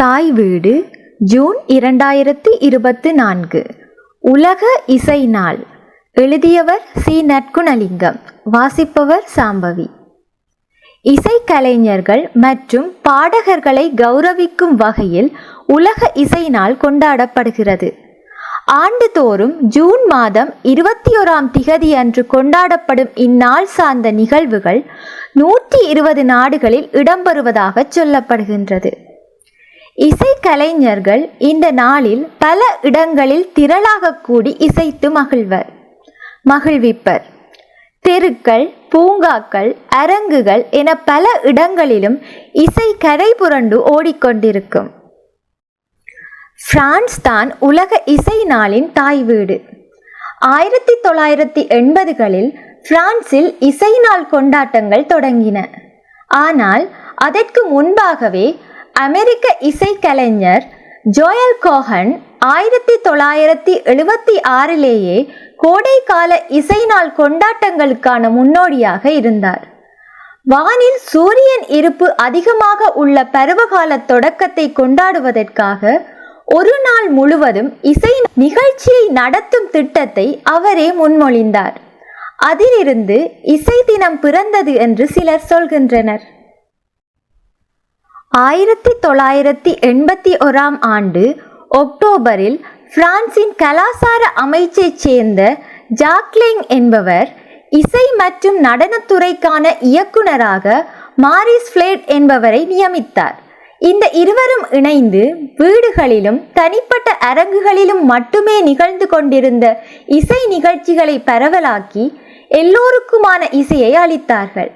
தாய் வீடு ஜூன் இரண்டாயிரத்தி இருபத்து நான்கு. உலக இசை நாள். எழுதியவர் சி. நற்குணலிங்கம். வாசிப்பவர் சாம்பவி. இசைக்கலைஞர்கள் மற்றும் பாடகர்களை கௌரவிக்கும் வகையில் உலக இசை நாள் கொண்டாடப்படுகிறது. ஆண்டுதோறும் ஜூன் மாதம் இருபத்தி ஓராம் திகதி அன்று கொண்டாடப்படும் இந்நாள் சார்ந்த நிகழ்வுகள் நூற்றி இருபது நாடுகளில் இடம்பெறுவதாக சொல்லப்படுகின்றது. இசைக்கலைஞர்கள் இந்த நாளில் பல இடங்களில் திரளாக கூடி இசைத்து மகிழ்வர். மகிழ்விப்பர். தெருக்கள் பூங்காக்கள் அரங்குகள் என பல இடங்களிலும் இசை கரை புரண்டு ஓடிக்கொண்டிருக்கும். பிரான்ஸ் தான் உலக இசை நாளின் தாய் வீடு. ஆயிரத்தி தொள்ளாயிரத்தி எண்பதுகளில் பிரான்சில் இசை நாள் கொண்டாட்டங்கள் தொடங்கின. ஆனால் அதற்கு முன்பாகவே அமெரிக்க இசைக்கலைஞர் ஜோயல் கோஹன் ஆயிரத்தி தொள்ளாயிரத்தி எழுபத்தி ஆறிலேயே கோடைக்கால இசை நாள் கொண்டாட்டங்களுக்கான முன்னோடியாக இருந்தார். வானில் சூரியன் இருப்பு அதிகமாக உள்ள பருவகால தொடக்கத்தை கொண்டாடுவதற்காக ஒரு நாள் முழுவதும் இசை நிகழ்ச்சியை நடத்தும் திட்டத்தை அவரே முன்மொழிந்தார். அதிலிருந்து இசை தினம் பிறந்தது என்று சிலர் சொல்கின்றனர். ஆயிரத்தி தொள்ளாயிரத்தி எண்பத்தி ஓராம் ஆண்டு ஒக்டோபரில் பிரான்சின் கலாசார அமைச்சைச் சேர்ந்த ஜாக்லிங் என்பவர் இசை மற்றும் நடனத்துறைக்கான இயக்குனராக மாரிஸ் ஃபிளேட் என்பவரை நியமித்தார். இந்த இருவரும் இணைந்து வீடுகளிலும் தனிப்பட்ட அரங்குகளிலும் மட்டுமே நிகழ்ந்து கொண்டிருந்த இசை நிகழ்ச்சிகளை பரவலாக்கி எல்லோருக்குமான இசையை அளித்தார்கள்.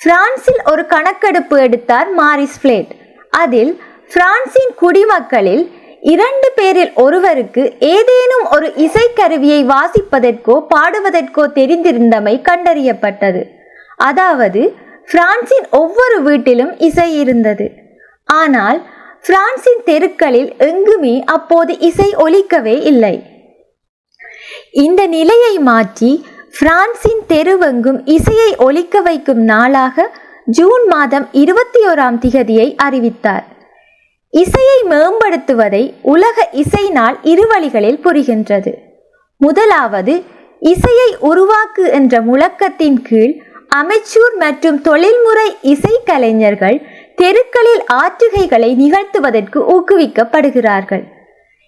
பிரான்சில் ஒரு கணக்கெடுப்பு எடுத்தார் மாரிஸ் பிளேட் அதில் பிரான்சின் குடிமக்களில் இரண்டு பேரில் ஒருவருக்கு ஏதேனும் ஒரு இசைக்கருவியை வாசிப்பதற்கோ பாடுவதற்கோ தெரிந்திருந்தமை கண்டறியப்பட்டது. அதாவது பிரான்சின் ஒவ்வொரு வீட்டிலும் இசை இருந்தது. ஆனால் பிரான்சின் தெருக்களில் எங்குமே அப்போது இசை ஒலிக்கவே இல்லை. இந்த நிலையை மாற்றி பிரான்சின் தெருவெங்கும் இசையை ஒலிக்க வைக்கும் நாளாக ஜூன் மாதம் இருபத்தி ஓராம் திகதியை அறிவித்தார். இசையை மேம்படுத்துவதை உலக இசை நாள் இரு வழிகளில் புரிகின்றது. முதலாவது இசையை உருவாக்கு என்ற முழக்கத்தின் கீழ் அமைச்சூர் மற்றும் தொழில்முறை இசைக்கலைஞர்கள் தெருக்களில் ஆற்றுகைகளை நிகழ்த்துவதற்கு ஊக்குவிக்கப்படுகிறார்கள்.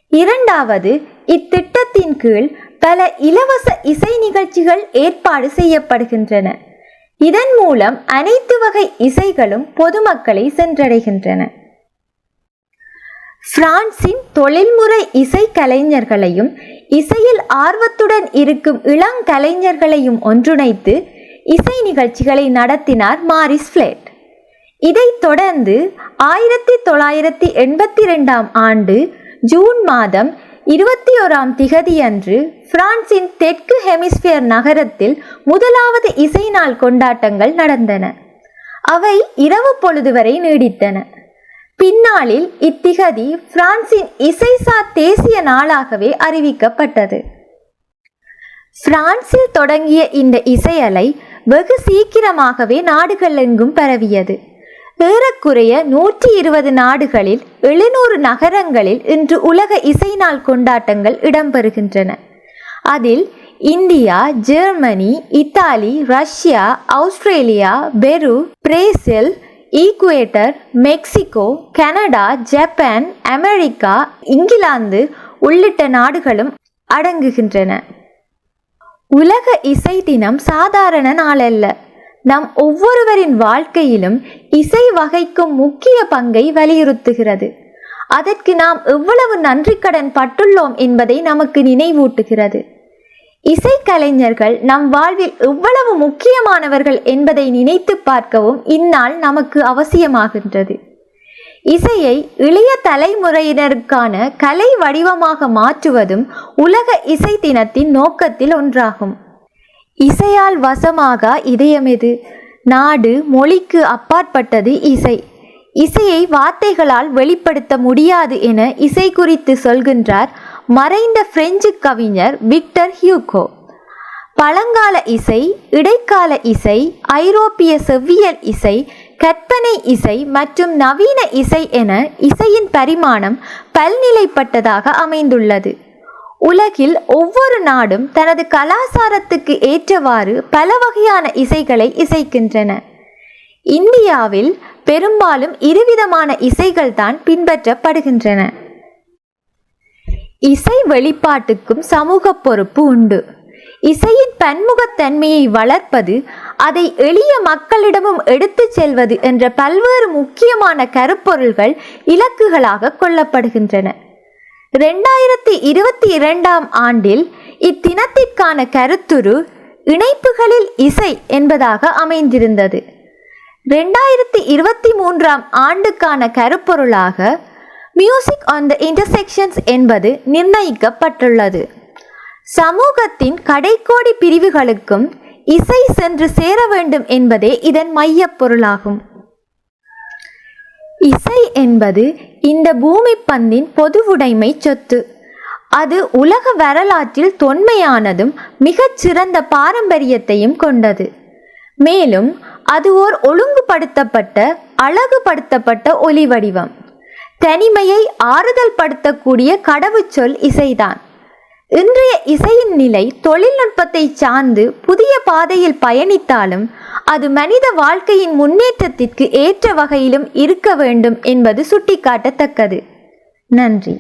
இரண்டாவது இத்திட்டத்தின் கீழ் பல இலவச இசை நிகழ்ச்சிகள் ஏற்பாடு செய்யப்படுகின்றன. இதன் மூலம் அனைத்து வகை இசைகளும் பொதுமக்களை சென்றடைகின்றன. பிரான்சின் தொழில்முறை இசை கலைஞர்களையும் இசையில் ஆர்வத்துடன் இருக்கும் இளங்கலைஞர்களையும் ஒன்றிணைத்து இசை நிகழ்ச்சிகளை நடத்தினார் மாரிஸ் பிளேட் இதைத் தொடர்ந்து ஆயிரத்தி தொள்ளாயிரத்தி எண்பத்தி ரெண்டாம் ஆண்டு ஜூன் மாதம் இருபத்தி ஓராம் திகதியன்று பிரான்சின் தெற்கு ஹெமிஸ்பியர் நகரத்தில் முதலாவது இசை நாள் கொண்டாட்டங்கள் நடந்தன. அவை இரவு பொழுது வரை நீடித்தன. பின்னாளில் இத்திகதி பிரான்சின் இசைசார் தேசிய நாளாகவே அறிவிக்கப்பட்டது. பிரான்சில் தொடங்கிய இந்த இசையலை வெகு சீக்கிரமாகவே நாடுகள் எங்கும் பரவியது. ஏறக்குறைய நூற்றி இருபது நாடுகளில் எழுநூறு நகரங்களில் இன்று உலக இசை நாள் கொண்டாட்டங்கள் இடம்பெறுகின்றன. அதில் India Germany Italy Russia Australia Peru Brazil Ecuador Mexico Canada Japan America England உள்ளிட்ட நாடுகளும் அடங்குகின்றன. உலக இசை தினம் சாதாரண நாளல்ல. நம் ஒவ்வொருவரின் வாழ்க்கையிலும் இசை வகைக்கும் முக்கிய பங்கை வலியுறுத்துகிறது. அதற்கு நாம் எவ்வளவு நன்றி கடன் பட்டுள்ளோம் என்பதை நமக்கு நினைவூட்டுகிறது. இசைக்கலைஞர்கள் நம் வாழ்வில் எவ்வளவு முக்கியமானவர்கள் என்பதை நினைத்து பார்க்கவும் இந்நாள் நமக்கு அவசியமாகின்றது. இசையை இளைய தலைமுறையினருக்கான கலை வடிவமாக மாற்றுவதும் உலக இசை தினத்தின் நோக்கத்தில் ஒன்றாகும். இசையால் வசமாக இதயமெது நாடு மொழிக்கு அப்பாற்பட்டது இசை. இசையை வார்த்தைகளால் வெளிப்படுத்த முடியாது என இசை குறித்து சொல்கின்றார் மறைந்த பிரெஞ்சு கவிஞர் விக்டர் ஹியூகோ. பழங்கால இசை இடைக்கால இசை ஐரோப்பிய செவ்வியல் இசை கற்பனை இசை மற்றும் நவீன இசை என இசையின் பரிமாணம் பல்நிலைப்பட்டதாக அமைந்துள்ளது. உலகில் ஒவ்வொரு நாடும் தனது கலாசாரத்துக்கு ஏற்றவாறு பல வகையான இசைகளை இசைக்கின்றன. இந்தியாவில் பெரும்பாலும் இருவிதமான இசைகள் தான் பின்பற்றப்படுகின்றன. இசை வெளிப்பாட்டுக்கும் சமூக பொறுப்பு உண்டு. இசையின் பன்முகத்தன்மையை வளர்ப்பது அதை எளிய மக்களிடமும் எடுத்துச் செல்வது என்ற பல்வேறு முக்கியமான கருப்பொருள்கள் இலக்குகளாக கொள்ளப்படுகின்றன. ரெண்டாயிரத்தி இருபத்தி இரண்டாம் ஆண்டில் இத்தினத்திற்கான கருத்துரு இணைப்புகளில் இசை என்பதாக அமைந்திருந்தது. ரெண்டாயிரத்தி இருபத்தி மூன்றாம் ஆண்டுக்கான கருப்பொருளாக மியூசிக் ஆன் த இன்டர்செக்ஷன்ஸ் என்பது நிர்ணயிக்கப்பட்டுள்ளது. சமூகத்தின் கடைக்கோடி பிரிவுகளுக்கும் இசை சென்று சேர வேண்டும் என்பதே இதன் மையப் பொருளாகும். இசை என்பது இந்த பூமி பந்தின் பொதுவுடைமை சொத்து. அது உலக வரலாற்றில் தொன்மையானதும் மிகச் சிறந்த பாரம்பரியத்தையும் கொண்டது. மேலும் அது ஓர் ஒழுங்குபடுத்தப்பட்ட அழகுபடுத்தப்பட்ட ஒலி வடிவம் தனிமையை ஆறுதல் படுத்தக்கூடிய கடவுச்சொல் இசைதான். இன்றைய இசையின் நிலை தொழில்நுட்பத்தை சார்ந்து புதிய பாதையில் பயணித்தாலும் அது மனித வாழ்க்கையின் முன்னேற்றத்திற்கு ஏற்ற வகையிலும் இருக்க வேண்டும் என்பது சுட்டிக்காட்டத்தக்கது. நன்றி.